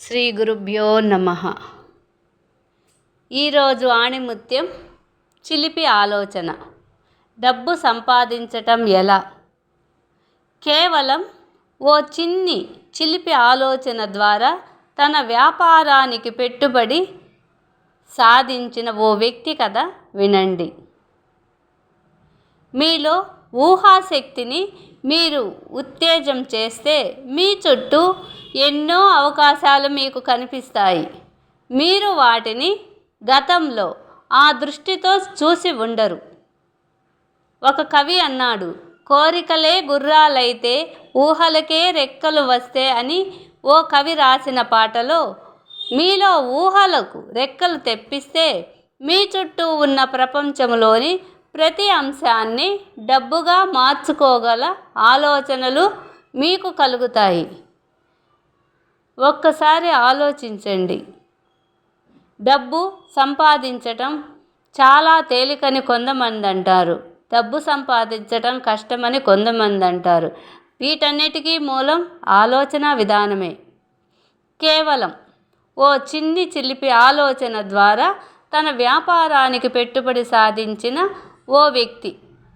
శ్రీ గురుభ్యో నమ. ఈరోజు ఆణిముత్యం చిలిపి ఆలోచన. డబ్బు సంపాదించటం ఎలా? కేవలం ఓ చిన్ని చిలిపి ఆలోచన ద్వారా తన వ్యాపారానికి పెట్టుబడి సాధించిన ఓ వ్యక్తి కథ వినండి. మీలో ఊహాశక్తిని మీరు ఉత్తేజం చేస్తే మీ చుట్టూ ఎన్నో అవకాశాలు మీకు కనిపిస్తాయి. మీరు వాటిని గతంలో ఆ దృష్టితో చూసి ఉండరు. ఒక కవి అన్నాడు కోరికలే గుర్రాలైతే ఊహలకే రెక్కలు వస్తే అని ఓ కవి రాసిన పాటలో మీలో ఊహలకు రెక్కలు తెప్పిస్తే మీ చుట్టూ ఉన్న ప్రపంచంలోని ప్రతి అంశాన్ని డబ్బుగా మార్చుకోగల ఆలోచనలు మీకు కలుగుతాయి. ఒక్కసారి ఆలోచించండి. డబ్బు సంపాదించటం చాలా తేలికని కొంతమంది అంటారు డబ్బు సంపాదించటం కష్టమని కొంతమంది అంటారు వీటన్నిటికీ మూలం ఆలోచన విధానమే. కేవలం ఓ చిన్ని చిలిపి ఆలోచన ద్వారా తన వ్యాపారానికి పెట్టుబడి సాధించిన ఓ వ్యక్తి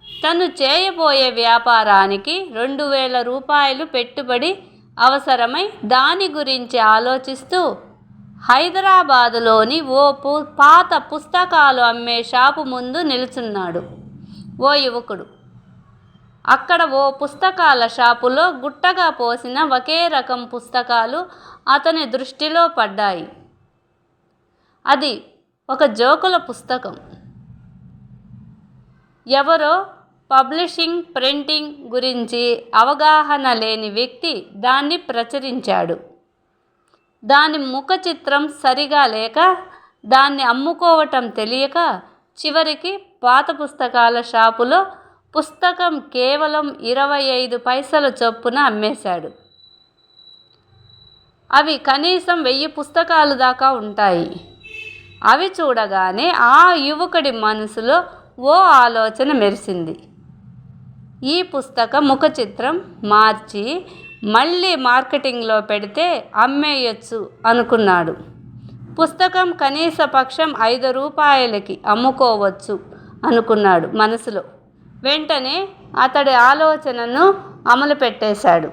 తను చేయబోయే వ్యాపారానికి రెండు వేల రూపాయలు పెట్టుబడి అవసరమై దాని గురించి ఆలోచిస్తూ హైదరాబాదులోని ఓ పు పాత పుస్తకాలు అమ్మే షాపు ముందు నిలుచున్నాడు. ఓ యువకుడు. అక్కడ ఓ పుస్తకాల షాపులో గుట్టగా పోసిన ఒకే రకం పుస్తకాలు అతని దృష్టిలో పడ్డాయి. అది ఒక జోకుల పుస్తకం. ఎవరో పబ్లిషింగ్ ప్రింటింగ్ గురించి అవగాహన లేని వ్యక్తి దాన్ని ప్రచురించాడు. దాని ముఖ చిత్రం సరిగా లేక దాన్ని అమ్ముకోవటం తెలియక చివరికి పాత పుస్తకాల షాపులో పుస్తకం కేవలం ఇరవై ఐదు పైసల చొప్పున అమ్మేశాడు. అవి కనీసం వెయ్యి పుస్తకాలు దాకా ఉంటాయి. అవి చూడగానే ఆ యువకుడి మనసులో ఓ ఆలోచన మెరిసింది. ఈ పుస్తక ముఖ చిత్రం మార్చి మళ్ళీ మార్కెటింగ్లో పెడితే అమ్మేయచ్చు అనుకున్నాడు. పుస్తకం కనీస పక్షం ఐదు రూపాయలకి అమ్ముకోవచ్చు అనుకున్నాడు మనసులో. వెంటనే అతడి ఆలోచనను అమలు పెట్టేశాడు.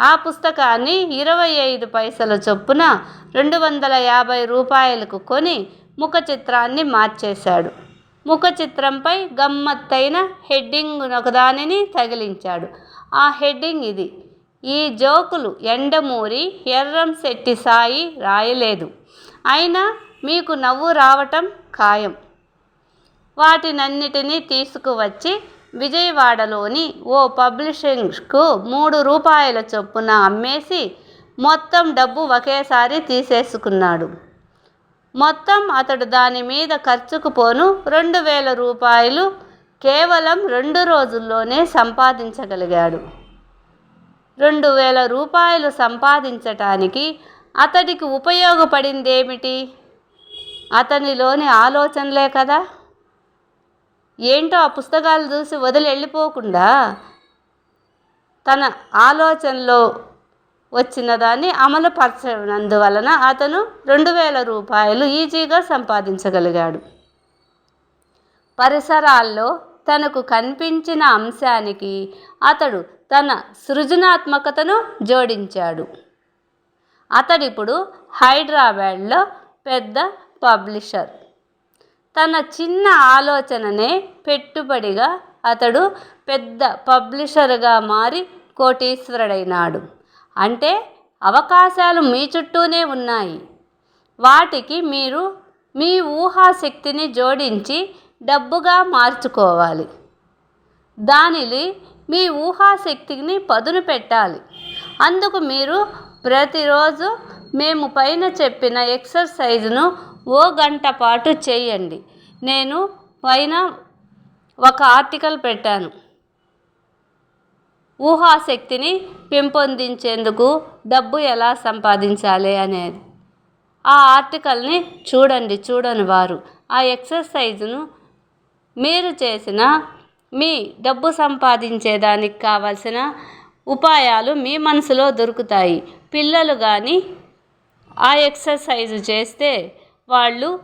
ఆ పుస్తకాన్ని ఇరవై ఐదు పైసల చొప్పున రెండు వందల యాభై రూపాయలకు కొని ముఖ చిత్రాన్ని మార్చేశాడు. ముఖ చిత్రంపై గమ్మత్తైన హెడ్డింగ్ ఒకదానిని తగిలించాడు. ఆ హెడ్డింగ్ ఇది. ఈ జోకులు ఎండమూరి ఎర్రం శెట్టి సాయి రాయలేదు. అయినా మీకు నవ్వు రావటం ఖాయం. వాటినన్నిటినీ తీసుకువచ్చి విజయవాడలోని ఓ పబ్లిషింగ్కు మూడు రూపాయల చొప్పున అమ్మేసి మొత్తం డబ్బు ఒకేసారి తీసేసుకున్నాడు. మొత్తం అతడు దాని మీద ఖర్చుకు పోను రెండు వేల రూపాయలు కేవలం రెండు రోజుల్లోనే సంపాదించగలిగాడు. రెండు వేల రూపాయలు సంపాదించటానికి అతడికి ఉపయోగపడిందేమిటి? అతనిలోని ఆలోచనలే కదా. ఏంటో ఆ పుస్తకాలు చూసి వదిలి వెళ్ళిపోకుండా తన ఆలోచనలో వచ్చిన దాన్ని అమలుపరచనందువలన అతను రెండు వేల రూపాయలు ఈజీగా సంపాదించగలిగాడు. పరిసరాల్లో తనకు కనిపించిన అంశానికి అతడు తన సృజనాత్మకతను జోడించాడు. అతడిప్పుడు హైదరాబాద్లో పెద్ద పబ్లిషర్. తన చిన్న ఆలోచననే పెట్టుబడిగా అతడు పెద్ద పబ్లిషర్గా మారి కోటీశ్వరుడైనాడు. అంటే అవకాశాలు మీ చుట్టూనే ఉన్నాయి. వాటికి మీరు మీ ఊహాశక్తిని జోడించి డబ్బుగా మార్చుకోవాలి. దానిని మీ ఊహాశక్తిని పదును పెట్టాలి. అందుకు మీరు ప్రతిరోజు మేము పైన చెప్పిన ఎక్సర్సైజ్ను ఓ గంట పాటు చేయండి. నేను పైన ఒక ఆర్టికల్ పెట్టాను. ఊహాశక్తిని పెంపొందించేందుకు డబ్బు ఎలా సంపాదించాలి అనేది. ఆ ఆర్టికల్ని చూడండి చూడని వారు. ఆ ఎక్సర్సైజ్ను మీరు చేసిన మీ డబ్బు సంపాదించేదానికి కావలసిన ఉపాయాలు మీ మనసులో దొరుకుతాయి. పిల్లలు కానీ ఆ ఎక్సర్సైజ్ చేస్తే వాళ్ళు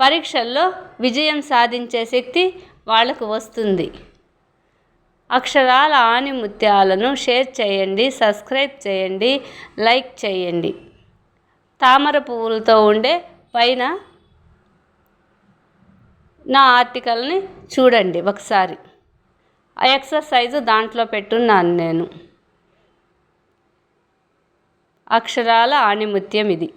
పరీక్షల్లో విజయం సాధించే శక్తి వాళ్ళకు వస్తుంది. అక్షరాల ఆణిముత్యాలను షేర్ చేయండి సబ్స్క్రైబ్ చేయండి లైక్ చేయండి. తామర పువ్వులతో ఉండే పైన నా ఆర్టికల్ని చూడండి ఒకసారి. ఆ ఎక్సర్సైజు దాంట్లో పెట్టున్నాను నేను. అక్షరాల ఆణిముత్యం ఇది.